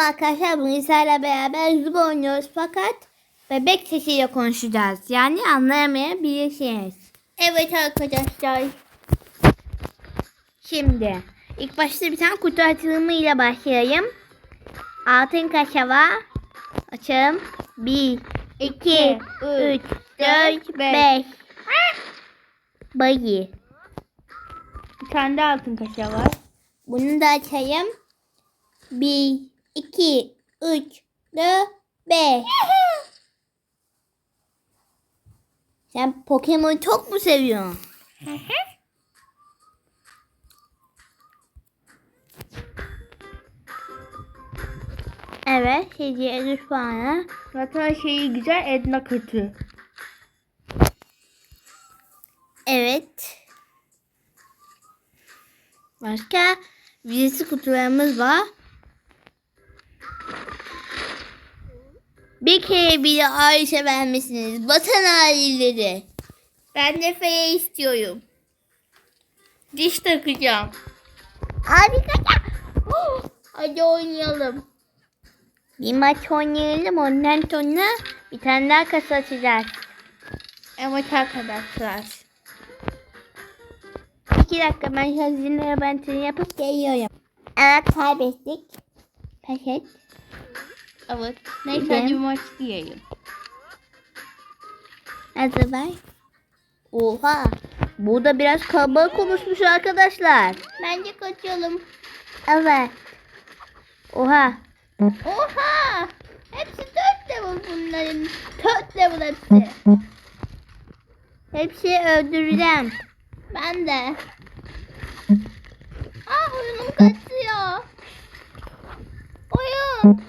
Merhaba arkadaşlar bugün sizlerle beraber Zub oynuyoruz fakat bebek sesiyle konuşacağız. Yani anlayamayabilirsiniz. Evet arkadaşlar. Şimdi ilk başta bir tane kutu açılımı ile başlayayım. Altın kaşava açalım. 1, 2, 3, 4, 5. Bayı. Bir tane de altın kaşığı var. Bunu da açayım. 1, 2, 3, 4, 5. Sen Pokemon çok mu seviyorsun? Evet, hediye 3 puanı. Zaten şeyi güzel Edna kötü. Evet. Başka vizesi kutularımız var. Bir kere bile Ayşe vermişsiniz. Vatan hainleri. Ben de Feye istiyorum. Diş takacağım. Harika. Oh, Hadi oynayalım. Bir maç oynayalım. Ondan sonra bir tane daha kasa açacağız. Evet arkadaşlar. İki dakika ben hazine bantını yapıp geliyorum. Evet kaybettik. Paket. Evet. Neyse hadi maç diyelim. Hazır ver. Oha. Burada biraz kalabalık olmuşmuş arkadaşlar. Bence kaçalım. Evet. Oha. Oha. Hepsi dört level bunların. Dört level hepsi. Hepsi öldüreceğim. Ben de. Ah oyunum kaçıyor. Oyun.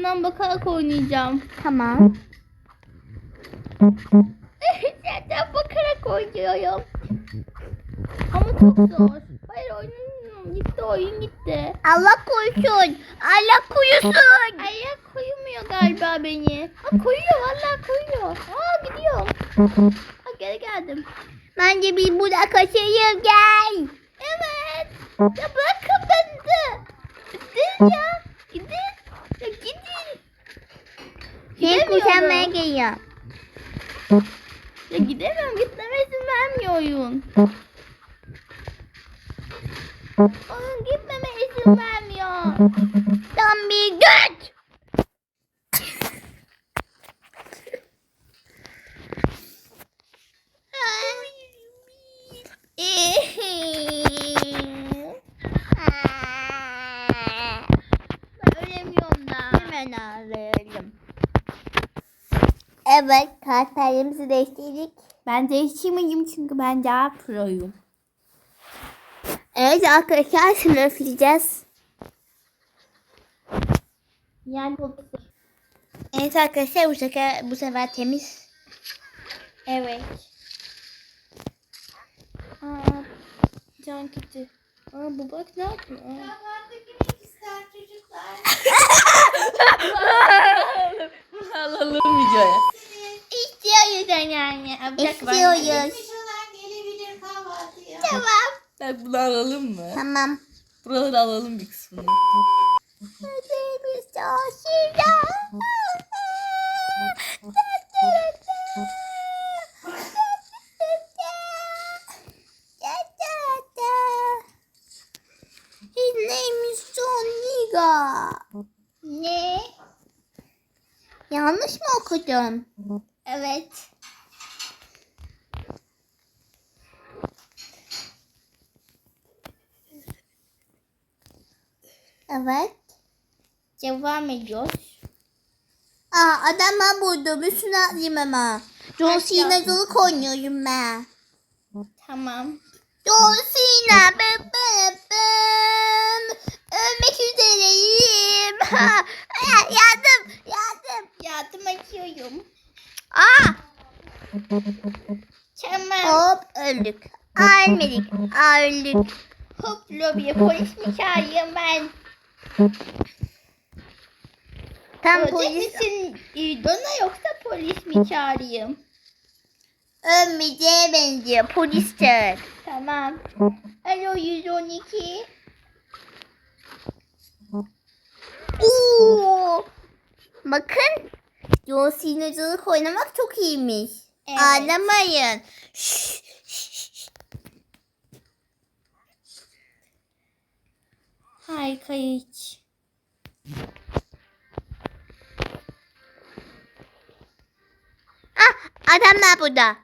Senden bakarak oynayacağım. Tamam. Zaten bakarak oynuyorum. Ama çok zor. Hayır oyunum gitti oyun gitti. Allah korusun. Allah korusun. Ayak koymuyor galiba beni. Ha koyuyor vallahi koyuyor. Aa gidiyorum. Ha geri geldim. Bence bir burada kaçayım gel. Evet. Ya bırakın beni de. Gidin ya. Ya gidemiyorum. Gitmeme izin vermiyor oyun. Oyun gitmeme izin vermiyor. Tam bir göt. Ben ölemiyorum da. Hemen ağlayalım. Evet, karakterimizi değiştirdik. Ben değiştirmeyeyim çünkü ben daha proyum. Evet arkadaşlar üfleyeceğiz. Yani Evet arkadaşlar bu sefer, bu sefer temiz. Evet. Aa, can gitti. Aa, bu bak ne yapıyor? Aa. Alalım videoya. İstiyoruz yani. İstiyoruz. Tamam. Bak bunu alalım mı? Tamam. Buraları alalım bir kısmını. His name is Soniga. Ne? Yanlış mı okudum? Evet. Evet. Devam ediyoruz. Aa adamlar burada. Üstüne atlayayım hemen. John Cena'cılık oynuyorum ben. Tamam. John Cena. Bım bım bım. Ölmek üzereyim. Yardım. Yardım. Yardım açıyorum. Aa. Tamam. Hop öldük. Ölmedik. Öldük. Hop lobiye polis mi çağırayım ben? Tam Ölecek polis misin yoksa polis mi çağırayım? ölmeyeceğe benziyor. Polis çağır. Tamam. Alo 112. Oo. Bakın. John Cena'cılık oynamak çok iyiymiş. Evet. Ağlamayın. Şşş, şşş. Harika hiç. Ah adamlar burada.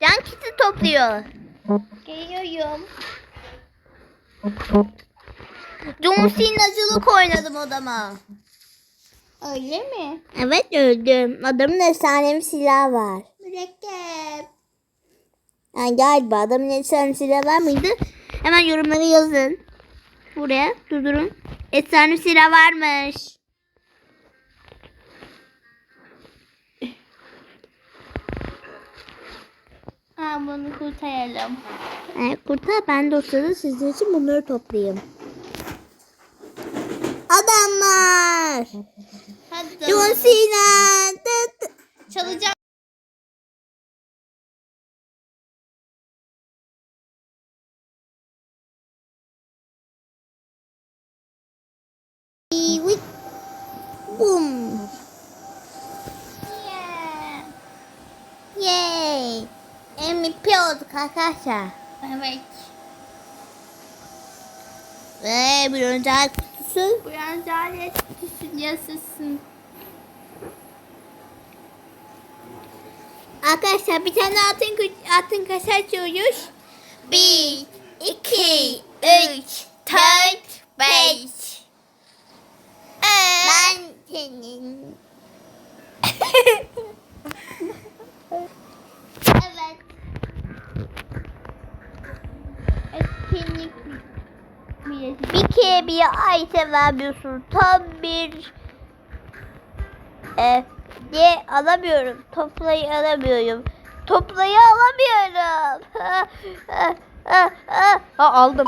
Can kiti topluyor. Geliyorum. John Cena'cılık oynadım odama. Öyle mi? Evet öldüm. Adamın efsanevi silahı var. Mürekkep. Yani galiba adamın efsane silahı var mıydı? Hemen yorumlara yazın. Buraya durdurun. Efsane silah varmış. Ha bunu kurtaralım. Evet, kurtar ben de o sırada sizin için bunları toplayayım. Adamlar. Hadi. John Cena. Tıt Boom. Yeah. Yay. MVP olduk arkadaşlar. Evet. Ve bir öncel kutusu. Bu yan zalet düşüncesisin. Arkadaşlar bir tane altın, altın kasa açıyoruz. Bir, iki, üç, dört, beş. Ben senin. Evet. Etkinlik bir kere bir item vermiyorsun. Tam bir e, diye alamıyorum. Toplayı alamıyorum. Toplayı alamıyorum. Ha, ha, ha, ha. Ha, aldım.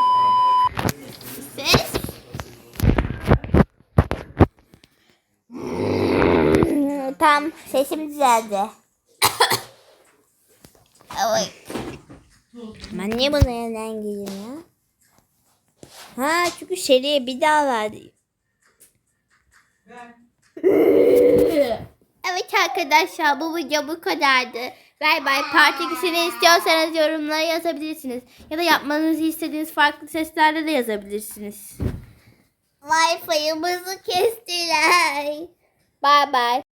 Tam sesim düzeldi. Evet. Ben niye buna neden gireyim ya? Ha çünkü seriye bir daha verdi. Evet arkadaşlar bu video bu kadardı. Bay bay. Part 2'sini istiyorsanız yorumlara yazabilirsiniz. Ya da yapmanızı istediğiniz farklı seslerde de yazabilirsiniz. Wi-Fi'mizi kestiler. Bay bay.